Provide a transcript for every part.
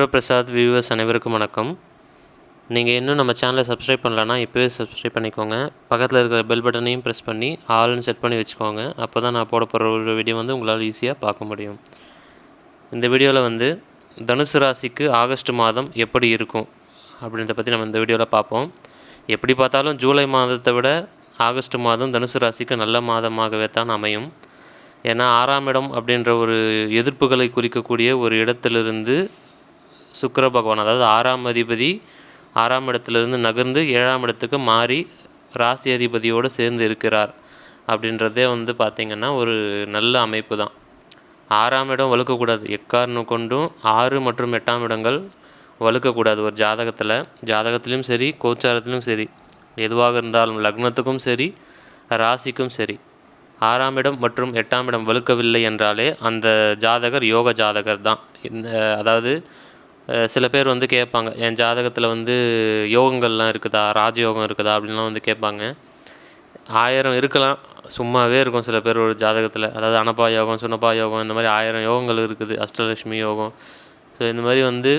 Astro viewers அனைவருக்கும் வணக்கம். நீங்கள் இன்னும் நம்ம சேனலை சப்ஸ்கிரைப் பண்ணலன்னா இப்போவே சப்ஸ்கிரைப் பண்ணிக்கோங்க. பக்கத்தில் இருக்கிற பெல் பட்டனையும் ப்ரெஸ் பண்ணி ஆல்னு செட் பண்ணி வச்சுக்கோங்க. அப்போ தான் நான் போட போகிற ஒரு வீடியோ வந்து உங்களால் ஈஸியாக பார்க்க முடியும். இந்த வீடியோவில் வந்து தனுசு ராசிக்கு ஆகஸ்ட் மாதம் எப்படி இருக்கும்? அப்படின்றத பற்றி நம்ம இந்த வீடியோவில் பார்ப்போம். எப்படி பார்த்தாலும் ஜூலை மாதத்தை விட ஆகஸ்ட் மாதம் தனுசு ராசிக்கு நல்ல மாதமாகவே தான் அமையும். ஏன்னா ஆறாம் இடம் அப்படின்ற ஒரு எதிர்ப்புகளை குறிக்கக்கூடிய ஒரு இடத்திலிருந்து சுக்கர பகவான் அதாவது ஆறாம் அதிபதி ஆறாம் இடத்துலேருந்து நகர்ந்து ஏழாம் இடத்துக்கு மாறி ராசி அதிபதியோடு சேர்ந்து இருக்கிறார் அப்படின்றதே வந்து பார்த்திங்கன்னா ஒரு நல்ல அமைப்பு தான். ஆறாம் இடம் வலுக்கக்கூடாது. எக்காரணம் கொண்டும் ஆறு மற்றும் எட்டாம் இடங்கள் வலுக்கக்கூடாது ஒரு ஜாதகத்தில். ஜாதகத்திலும் சரி கோச்சாரத்திலும் சரி எதுவாக இருந்தாலும் லக்னத்துக்கும் சரி ராசிக்கும் சரி ஆறாம் இடம் மற்றும் எட்டாம் இடம் வலுக்கவில்லை என்றாலே அந்த ஜாதகர் யோக ஜாதகர் தான். இந்த அதாவது சில பேர் வந்து கேட்பாங்க என் ஜாதகத்தில் வந்து யோகங்கள்லாம் இருக்குதா? ராஜயோகம் இருக்குதா? அப்படின்லாம் வந்து கேட்பாங்க. ஆயிரம் இருக்கலாம் சும்மாவே இருக்கும் சில பேர் ஒரு ஜாதகத்தில். அதாவது அனப்பா யோகம் சுனப்பா யோகம் இந்த மாதிரி ஆயிரம் யோகங்கள் இருக்குது அஷ்டலட்சுமி யோகம். ஸோ இந்த மாதிரி வந்து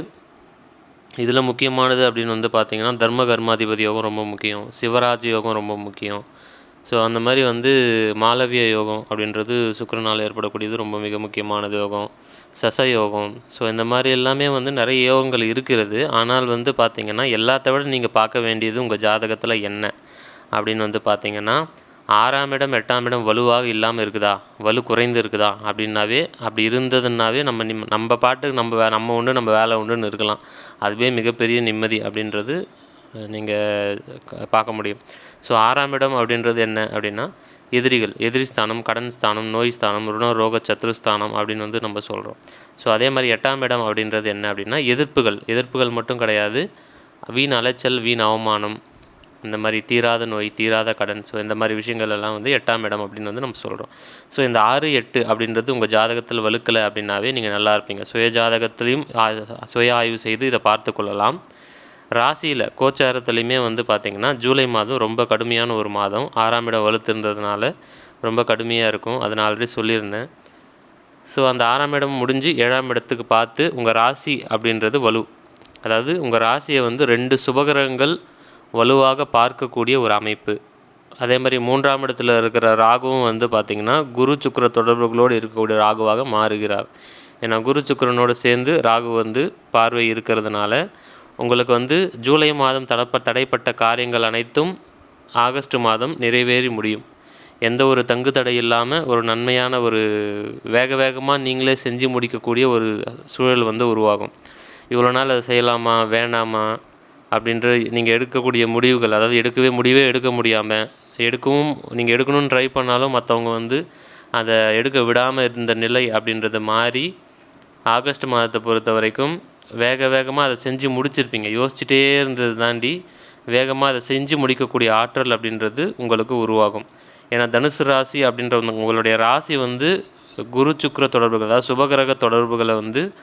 இதில் முக்கியமானது அப்படின்னு வந்து பார்த்திங்கன்னா தர்ம கர்மாதிபதி யோகம் ரொம்ப முக்கியம் சிவராஜ் யோகம் ரொம்ப முக்கியம். ஸோ அந்த மாதிரி வந்து மாளவிய யோகம் அப்படின்றது சுக்கரனால் ஏற்படக்கூடியது ரொம்ப மிக முக்கியமானது யோகம் சச யோகம். ஸோ இந்த மாதிரி எல்லாமே வந்து நிறைய யோகங்கள் இருக்கிறது. ஆனால் வந்து பார்த்திங்கன்னா எல்லாத்த விட நீங்கள் பார்க்க வேண்டியது உங்கள் ஜாதகத்தில் என்ன அப்படின்னு வந்து பார்த்திங்கன்னா ஆறாம் இடம் எட்டாம் இடம் வலுவாக இல்லாமல் இருக்குதா? வலு குறைந்து இருக்குதா? அப்படின்னாவே அப்படி இருந்ததுன்னாவே நம்ம நிம் நம்ம பாட்டுக்கு நம்ம வே நம்ம உண்டு நம்ம வேலை உண்டுன்னு இருக்கலாம். அதுவே மிகப்பெரிய நிம்மதி அப்படின்றது நீங்கள் பார்க்க முடியும். ஸோ ஆறாம் இடம் அப்படின்றது என்ன அப்படின்னா எதிரிகள் எதிரி ஸ்தானம் கடன் ஸ்தானம் நோய் ஸ்தானம் ருண ரோக சத்ருஸ்தானம் அப்படின்னு வந்து நம்ம சொல்கிறோம் ஸோ அதே மாதிரி எட்டாம் இடம் அப்படின்றது என்ன அப்படின்னா எதிர்ப்புகள். எதிர்ப்புகள் மட்டும் கிடையாது. வீண் அலைச்சல் வீண் அவமானம் இந்த மாதிரி தீராத நோய் தீராத கடன். ஸோ இந்த மாதிரி விஷயங்கள் எல்லாம் வந்து எட்டாம் இடம் அப்படின்னு வந்து நம்ம சொல்கிறோம் ஸோ இந்த ஆறு எட்டு அப்படின்றது உங்கள் ஜாதகத்தில் வலுக்கலை அப்படின்னாவே நீங்கள் நல்லா இருப்பீங்க. சுய ஜாதகத்திலையும் சுய ஆய்வு செய்து இதை பார்த்து கொள்ளலாம். ராசியில் கோச்சாரத்துலையுமே வந்து பார்த்திங்கன்னா ஜூலை மாதம் ரொம்ப கடுமையான ஒரு மாதம். ஆறாம் இடம் வலுத்திருந்ததுனால ரொம்ப கடுமையாக இருக்கும். அதை நான் ஆல்ரெடி சொல்லியிருந்தேன். ஸோ அந்த ஆறாம் இடம் முடிஞ்சு ஏழாம் இடத்துக்கு பார்த்து உங்கள் ராசி அப்படின்றது வலு. அதாவது உங்கள் ராசியை வந்து ரெண்டு சுபகிரகங்கள் வலுவாக பார்க்கக்கூடிய ஒரு அமைப்பு. அதே மாதிரி மூன்றாம் இடத்துல இருக்கிற ராகுவும் வந்து பார்த்திங்கன்னா குரு சுக்கிர தொடர்புகளோடு இருக்கக்கூடிய ராகுவாக மாறுகிறார். ஏன்னா குரு சுக்கிரனோடு சேர்ந்து ராகு வந்து பார்வை இருக்கிறதுனால உங்களுக்கு வந்து ஜூலை மாதம் தடப்ப தடைப்பட்ட காரியங்கள் அனைத்தும் ஆகஸ்ட் மாதம் நிறைவேறி முடியும். எந்த ஒரு தங்கு தடை இல்லாமல் ஒரு நன்மையான ஒரு வேக வேகமாக நீங்களே செஞ்சு முடிக்கக்கூடிய ஒரு சூழல் வந்து உருவாகும். இவ்வளோ நாள் அதை செய்யலாமா வேணாமா அப்படின்ற நீங்கள் எடுக்கக்கூடிய முடிவுகள் அதாவது எடுக்கவே முடிவே எடுக்க முடியாமல் எடுக்கவும் நீங்கள் எடுக்கணும்னு ட்ரை பண்ணாலும் மற்றவங்க வந்து அதை எடுக்க விடாமல் இருந்த நிலை அப்படின்றது மாறி ஆகஸ்ட் மாதத்தை பொறுத்த வரைக்கும் வேக வேகமாக அதை செஞ்சு முடிச்சிருப்பீங்க. யோசிச்சுட்டே இருந்தது தாண்டி வேகமாக அதை செஞ்சு முடிக்கக்கூடிய ஆற்றல் அப்படின்றது உங்களுக்கு உருவாகும். ஏன்னா தனுசு ராசி அப்படின்ற வந்து உங்களுடைய ராசி வந்து குரு சுக்கிர தொடர்புகள் அதாவது சுபகிரக தொடர்புகளை வந்து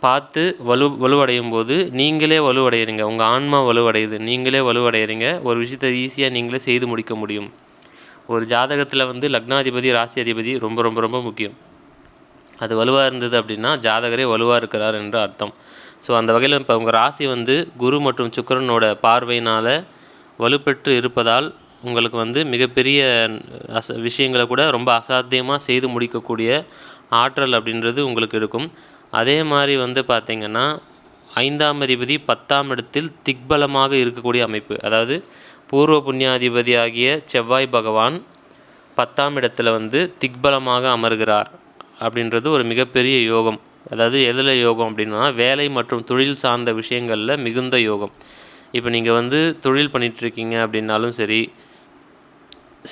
பார்த்து வலு வலுவடையும் போது நீங்களே வலுவடைகிறீங்க உங்கள் ஆன்மா வலுவடையுது. நீங்களே வலுவடைகிறீங்க ஒரு விஷயத்தை ஈஸியாக நீங்களே செய்து முடிக்க முடியும். ஒரு ஜாதகத்தில் வந்து லக்னாதிபதி ராசி அதிபதி ரொம்ப ரொம்ப ரொம்ப முக்கியம். அது வலுவாக இருந்தது அப்படின்னா ஜாதகரே வலுவாக இருக்கிறார் என்று அர்த்தம். ஸோ அந்த வகையில் இப்போ உங்கள் ராசி வந்து குரு மற்றும் சுக்கரனோட பார்வையினால் வலுப்பெற்று இருப்பதால் உங்களுக்கு வந்து மிகப்பெரிய அச விஷயங்களை கூட ரொம்ப அசாத்தியமாக செய்து முடிக்கக்கூடிய ஆற்றல் அப்படின்றது உங்களுக்கு இருக்கும். அதே மாதிரி வந்து பார்த்திங்கன்னா ஐந்தாம் அதிபதி பத்தாம் இடத்தில் திக்பலமாக இருக்கக்கூடிய அமைப்பு. அதாவது பூர்வ புண்ணியாதிபதி ஆகிய செவ்வாய் பகவான் பத்தாம் இடத்துல வந்து திக்பலமாக அமர்கிறார். அப்படின்றது ஒரு மிகப்பெரிய யோகம். அதாவது எதில் யோகம் அப்படின்னா வேலை மற்றும் தொழில் சார்ந்த விஷயங்களில் மிகுந்த யோகம். இப்போ நீங்கள் வந்து தொழில் பண்ணிகிட்ருக்கீங்க அப்படின்னாலும் சரி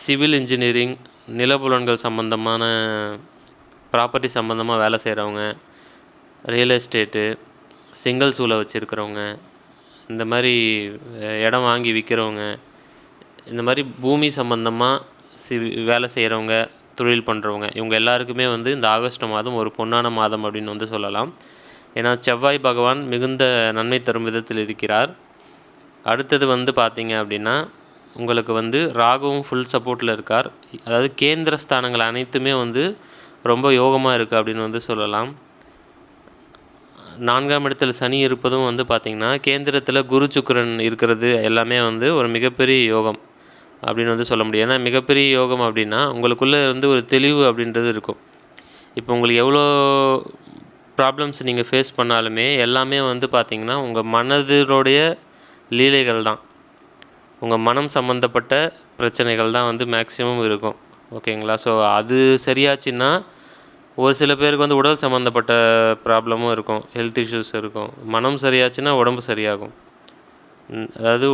சிவில் இன்ஜினியரிங் நிலப்புலன்கள் சம்மந்தமான ப்ராப்பர்ட்டி சம்மந்தமாக வேலை செய்கிறவங்க ரியல் எஸ்டேட்டு சிங்கிள் சூளை வச்சுருக்கிறவங்க இந்த மாதிரி இடம் வாங்கி விற்கிறவங்க இந்த மாதிரி பூமி சம்மந்தமாக சி வேலை செய்கிறவங்க தொழில் பண்ணுறவங்க இவங்க எல்லாருக்குமே வந்து இந்த ஆகஸ்ட் மாதம் ஒரு பொன்னான மாதம் அப்படின்னு வந்து சொல்லலாம். ஏன்னா செவ்வாய் பகவான் மிகுந்த நன்மை தரும் விதத்தில் இருக்கிறார். அடுத்தது வந்து பார்த்திங்க அப்படின்னா உங்களுக்கு வந்து ராகுவும் ஃபுல் சப்போர்ட்டில் இருக்கார். அதாவது கேந்திர ஸ்தானங்கள் அனைத்துமே வந்து ரொம்ப யோகமாக இருக்குது அப்படின்னு வந்து சொல்லலாம். நான்காம் இடத்தில் சனி இருப்பதும் வந்து பார்த்திங்கன்னா கேந்திரத்தில் குரு சுக்கரன் இருக்கிறது எல்லாமே வந்து ஒரு மிகப்பெரிய யோகம். அப்படின்னு வந்து சொல்ல முடியும். ஏன்னா மிகப்பெரிய யோகம் அப்படின்னா உங்களுக்குள்ளே வந்து ஒரு தெளிவு அப்படின்றது இருக்கும். இப்போ உங்களுக்கு எவ்வளோ ப்ராப்ளம்ஸ் நீங்கள் ஃபேஸ் பண்ணாலுமே எல்லாமே வந்து பார்த்திங்கன்னா உங்கள் மனதினுடைய லீலைகள் தான். உங்கள் மனம் சம்மந்தப்பட்ட பிரச்சனைகள் தான் வந்து மேக்ஸிமம் இருக்கும். ஓகேங்களா ஸோ அது சரியாச்சுன்னா ஒரு சில பேருக்கு வந்து உடல் சம்மந்தப்பட்ட ப்ராப்ளமும் இருக்கும். ஹெல்த் இஷ்யூஸ் இருக்கும். மனம் சரியாச்சுன்னா உடம்பு சரியாகும். அதாவது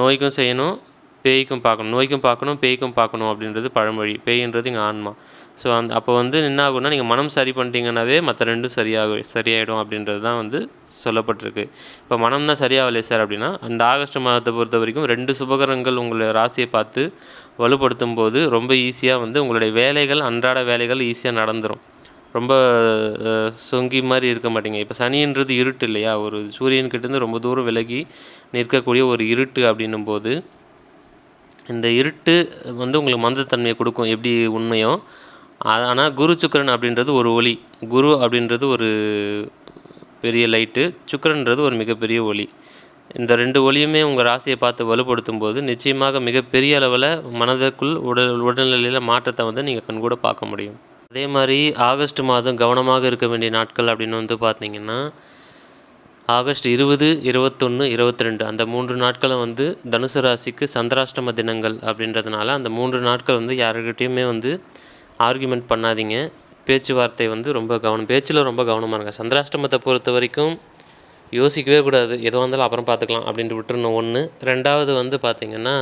நோய்க்கும் செய்யணும் பேய்க்கும் பார்க்கணும் நோய்க்கும் பார்க்கணும் பேய்க்கும் பார்க்கணும் அப்படின்றது பழமொழி. பேய்ன்றது இங்கே ஆன்மா. ஸோ அந்த அப்போ வந்து என்ன ஆகும்னா நீங்கள் மனம் சரி பண்ணிட்டீங்கன்னாவே மற்ற ரெண்டும் சரியாக சரியாயிடும் அப்படின்றது தான் வந்து சொல்லப்பட்டிருக்கு. இப்போ மனம் தான் சரியாகலையே சார் அப்படின்னா அந்த ஆகஸ்ட் மாதத்தை பொறுத்த வரைக்கும் ரெண்டு சுபகரங்கள் உங்களை ராசியை பார்த்து வலுப்படுத்தும் போது ரொம்ப ஈஸியாக வந்து உங்களுடைய வேலைகள் அன்றாட வேலைகள் ஈஸியாக நடந்துடும் ரொம்ப சொங்கி மாதிரி இருக்க மாட்டீங்க. இப்போ சனின்றது இருட்டு இல்லையா? ஒரு சூரியன்கிட்டேருந்து ரொம்ப தூரம் விலகி நிற்கக்கூடிய ஒரு இருட்டு அப்படின்னும் போது இந்த இருட்டு வந்து உங்களுக்கு மந்தத்தன்மையை கொடுக்கும். எப்படி உண்மையோ ஆனால் குரு சுக்கரன் அப்படின்றது ஒரு ஒளி. குரு அப்படின்றது ஒரு பெரிய லைட்டு சுக்கிரன்றது ஒரு மிகப்பெரிய ஒளி. இந்த ரெண்டு ஒளியுமே உங்கள் ராசியை பார்த்து வலுப்படுத்தும் போது நிச்சயமாக மிகப்பெரிய அளவில் மனதிற்குள் உடல் உடல்நிலையில் மாற்றத்தை வந்து நீங்கள் கண்கூட பார்க்க முடியும். அதே மாதிரி ஆகஸ்ட் மாதம் கவனமாக இருக்க வேண்டிய நாட்கள் அப்படின்னு வந்து பார்த்தீங்கன்னா ஆகஸ்ட் இருபது இருபத்தொன்று இருபத்தி ரெண்டு அந்த மூன்று நாட்களும் வந்து தனுசு ராசிக்கு சந்திராஷ்டம தினங்கள் அப்படின்றதுனால அந்த மூன்று நாட்கள் வந்து யாருக்கிட்டேயுமே வந்து ஆர்கியூமெண்ட் பண்ணாதீங்க. பேச்சுவார்த்தை வந்து ரொம்ப கவனம் பேச்சில் ரொம்ப கவனமாக இருங்க. சந்திராஷ்டமத்தை பொறுத்த வரைக்கும் யோசிக்கவே கூடாது. எதுவாக வந்தாலும் அப்புறம் பார்த்துக்கலாம் அப்படின்ட்டு விட்டுருணும் ஒன்று ரெண்டாவது வந்து பார்த்திங்கன்னா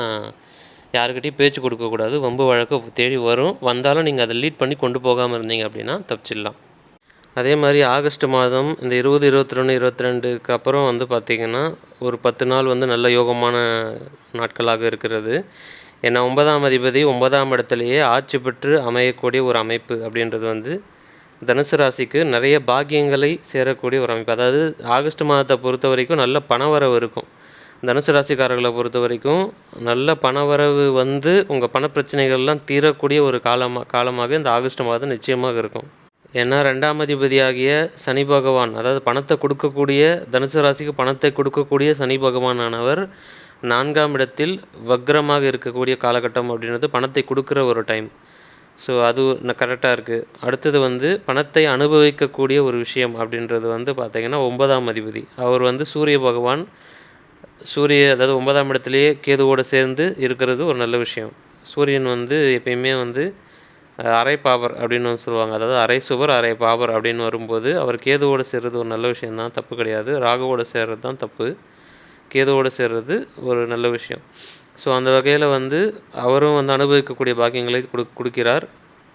யாருக்கிட்டையும் பேச்சு கொடுக்கக்கூடாது. வம்பு வழக்கு தேடி வரும். வந்தாலும் நீங்கள் அதை லீட் பண்ணி கொண்டு போகாமல் இருந்தீங்க அப்படின்னா தப்பிச்சிடலாம். அதே மாதிரி ஆகஸ்ட் மாதம் இந்த இருபது இருபத்தி இருபத்தி ரெண்டுக்கு அப்புறம் வந்து பார்த்திங்கன்னா ஒரு பத்து நாள் வந்து நல்ல யோகமான நாட்களாக இருக்கிறது. ஏன்னா ஒன்பதாம் அதிபதி ஒன்பதாம் இடத்துலையே ஆட்சி பெற்று அமையக்கூடிய ஒரு அமைப்பு அப்படின்றது வந்து தனுசு ராசிக்கு நிறைய பாக்கியங்களை சேரக்கூடிய ஒரு அமைப்பு. அதாவது ஆகஸ்ட் மாதத்தை பொறுத்த வரைக்கும் நல்ல பணவரவு இருக்கும். தனுசு ராசிக்காரர்களை பொறுத்த வரைக்கும் நல்ல பணவரவு வந்து உங்கள் பணப்பிரச்சனைகள்லாம் தீரக்கூடிய ஒரு காலமாக காலமாக இந்த ஆகஸ்ட் மாதம் நிச்சயமாக இருக்கும். ஏன்னா ரெண்டாம் அதிபதியாகிய சனி பகவான் அதாவது பணத்தை கொடுக்கக்கூடிய தனுசு ராசிக்கு பணத்தை கொடுக்கக்கூடிய சனி பகவானானவர் நான்காம் இடத்தில் வக்ரமாக இருக்கக்கூடிய காலகட்டம் அப்படின்றது பணத்தை கொடுக்குற ஒரு டைம் ஸோ அது கரெக்டாக இருக்குது அடுத்தது வந்து பணத்தை அனுபவிக்கக்கூடிய ஒரு விஷயம் அப்படின்றது வந்து பார்த்திங்கன்னா ஒன்பதாம் அதிபதி. அவர் வந்து சூரிய பகவான் சூரிய அதாவது ஒன்பதாம் இடத்துலையே கேதுவோடு சேர்ந்து இருக்கிறது ஒரு நல்ல விஷயம். சூரியன் வந்து எப்பயுமே வந்து அரை பாவர் அப்படின்னு சொல்லுவாங்க. அதாவது அரை சுவர் அரை பாவர் அப்படின்னு வரும்போது அவர் கேதுவோடு சேர்றது ஒரு நல்ல விஷயம்தான். தப்பு கிடையாது. ராகுவோடு சேர்றது தான் தப்பு. கேதுவோடு சேர்றது ஒரு நல்ல விஷயம். ஸோ அந்த வகையில் வந்து அவரும் வந்து அனுபவிக்கக்கூடிய பாக்கியங்களை கொடு கொடுக்கிறார்.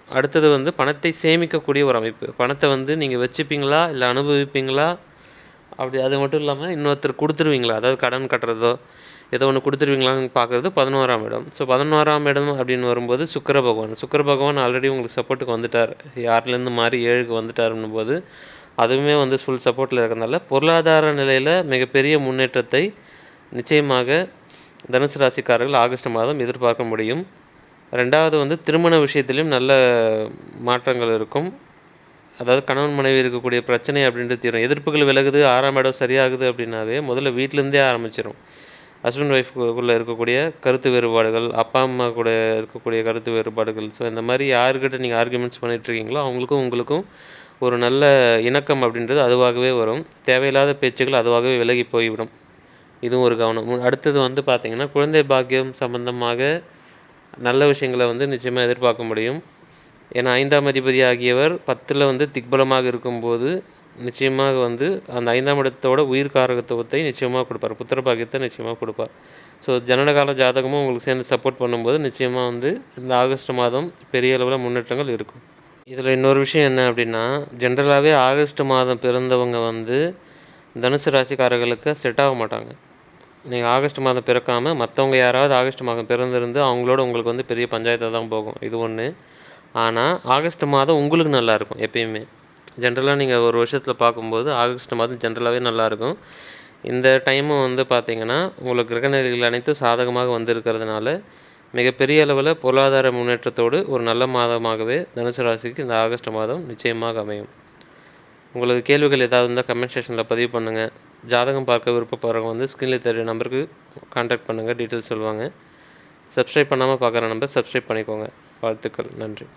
அடுத்தது வந்து பணத்தை சேமிக்கக்கூடிய ஒரு அமைப்பு. பணத்தை வந்து நீங்கள் வச்சுப்பீங்களா? இல்லை அனுபவிப்பீங்களா? அப்படி அது மட்டும் இல்லாமல் இன்னொருத்தர் கொடுத்துருவீங்களா? அதாவது கடன் கட்டுறதோ ஏதோ ஒன்று கொடுத்துருவீங்களான்னு பார்க்குறது பதினோராம் இடம். ஸோ பதினோராம் இடம் அப்படின்னு வரும்போது சுக்கிர பகவான். சுக்கிர பகவான் ஆல்ரெடி உங்களுக்கு சப்போர்ட்டுக்கு வந்துட்டார். யார்லேருந்து மாறி ஏழுக்கு வந்துட்டாருன்னும் போது அதுவுமே வந்து ஃபுல் சப்போர்ட்டில் இருக்கிறதுனால பொருளாதார நிலையில் மிகப்பெரிய முன்னேற்றத்தை நிச்சயமாக தனுசு ராசிக்காரர்கள் ஆகஸ்ட் மாதம் எதிர்பார்க்க முடியும். ரெண்டாவது வந்து திருமண விஷயத்திலையும் நல்ல மாற்றங்கள் இருக்கும். அதாவது கணவன் மனைவி இருக்கக்கூடிய பிரச்சனை அப்படின்றது தீரும். எதிர்ப்புகள் விலகுது ஆறாம் இடம் சரியாகுது அப்படின்னாவே முதல்ல வீட்டிலேருந்தே ஆரம்பிச்சிடும் ஹஸ்பண்ட் ஒய்ஃப்குள்ளே இருக்கக்கூடிய கருத்து வேறுபாடுகள் அப்பா அம்மா கூட இருக்கக்கூடிய கருத்து வேறுபாடுகள். ஸோ இந்த மாதிரி யாருக்கிட்ட நீங்கள் ஆர்குமெண்ட்ஸ் இருக்கீங்களோ அவங்களுக்கும் உங்களுக்கும் ஒரு நல்ல இணக்கம் அப்படின்றது அதுவாகவே வரும். தேவையில்லாத பேச்சுகள் அதுவாகவே விலகி போய்விடும். இதுவும் ஒரு கவனம். அடுத்தது வந்து பார்த்திங்கன்னா குழந்தை பாக்கியம் சம்பந்தமாக நல்ல விஷயங்களை வந்து நிச்சயமாக எதிர்பார்க்க முடியும். ஏன்னா ஐந்தாம் அதிபதி ஆகியவர் பத்தில் வந்து திக்பலமாக இருக்கும்போது நிச்சயமாக வந்து அந்த ஐந்தாம் இடத்தோட உயிர் காரகத்துவத்தை நிச்சயமாக கொடுப்பார். புத்திர பாக்கியத்தை நிச்சயமாக கொடுப்பார். ஸோ ஜனனகால ஜாதகமும் உங்களுக்கு சேர்ந்து சப்போர்ட் பண்ணும்போது நிச்சயமாக வந்து இந்த ஆகஸ்ட் மாதம் பெரிய அளவில் முன்னேற்றங்கள் இருக்கும். இதில் இன்னொரு விஷயம் என்ன அப்படின்னா ஜென்ரலாகவே ஆகஸ்ட் மாதம் பிறந்தவங்க வந்து தனுசு ராசிக்காரர்களுக்கு செட் ஆக மாட்டாங்க. நீங்கள் ஆகஸ்ட் மாதம் பிறக்காமல் மற்றவங்க யாராவது ஆகஸ்ட் மாதம் பிறந்திருந்து அவங்களோட உங்களுக்கு வந்து பெரிய பஞ்சாயத்தாக தான் போகும். இது ஒன்று ஆனால் ஆகஸ்ட் மாதம் உங்களுக்கு நல்லாயிருக்கும் எப்பயுமே. ஜென்ரலாக நீங்கள் ஒரு வருஷத்தில் பார்க்கும்போது ஆகஸ்ட் மாதம் ஜென்ரலாகவே நல்லாயிருக்கும். இந்த டைமும் வந்து பார்த்திங்கன்னா உங்களுக்கு கிரகநிலைகள் அனைத்தும் சாதகமாக வந்திருக்கிறதுனால மிகப்பெரிய அளவில் பொருளாதார முன்னேற்றத்தோடு ஒரு நல்ல மாதமாகவே தனுசு ராசிக்கு இந்த ஆகஸ்ட் மாதம் நிச்சயமாக அமையும். உங்களுக்கு கேள்விகள் ஏதாவது இருந்தால் கமெண்ட் செக்ஷனில் பதிவு பண்ணுங்கள் ஜாதகம் பார்க்க விருப்பப்படுறவங்க வந்து ஸ்க்ரீனில் தெரிய நம்பருக்கு கான்டாக்ட் பண்ணுங்கள் டீட்டெயில்ஸ் சொல்லுவாங்க. சப்ஸ்கிரைப் பண்ணாமல் பார்க்குற நம்பர் சப்ஸ்கிரைப் பண்ணிக்கோங்க. வாழ்த்துக்கள். நன்றி.